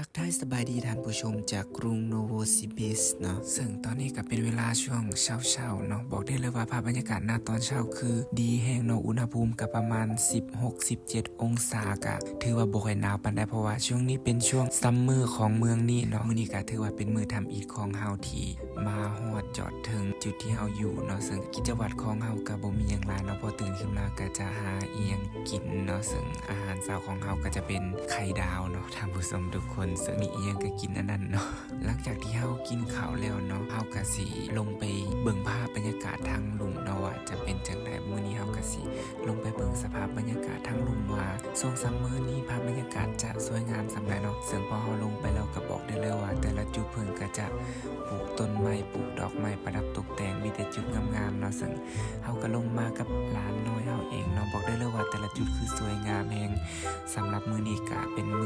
ทักทายสบายดีท่านผู้ชมจากกรุงโนโวซิบิสเนาะซึ่งตอนนี้ก็เป็นเวลาช่วงเช้าๆเนาะบอกได้เลยว่าภาพบรรยากาศหน้าตอนเช้าคือ ดีแห้งเนาะอุณหภูมิกับประมาณ 16-17 องศากะ ถือว่าบ่ค่อยหนาวปานใดเพราะว่าช่วงนี้เป็นช่วงซัมเมอร์ของเมืองนี้เนาะมื้อนี้ก็ถือว่าเป็นมือทำอีทของเฮาที่มาฮอดจอดถึงจุดที่เฮาอยู่เนาะซึ่งกิจวัตรของเฮาก็บ่มีหยังหลายเนาะพอตื่นขึ้นมาก็จะหาอีหยังกินเนาะซึ่งอาหารเช้าของเฮาก็จะเป็นไข่ดาวเนาะท่านผู้ชมทุกคนนเสนีเอียงก็กินนั่นนั้นเนาะหลังจากที่เฮากินข้าวแล้วเนาะเฮากะสีลงไปเบิ่งภาพบรรยากาศทางลุ่มเนาะว่าจะเป็นจังไดมื้อนี้เฮากะสีลงไปเบิ่งสภาพบรรยากาศทางลุ่มว่าช่วงซัมเมอร์นี้ภาพบรรยากาศจะสวยงามสำหรัเนาะซึ่งพอเฮาลงไปเราก็บอกได้เลยว่า แต่ละจุดเพิ่นก็จะปลูกต้นไม้ปลูกดอกไม้ประดับตกแต่งมีแต่จุดงามๆเนาะซึ่งเฮาก็ลงมากับหลานน้อยเฮาเองเนาะบอกได้เลยว่าแต่ละจุดคือสวยงามแฮงสำหรับมื้อนี้ก็เป็นมื้อ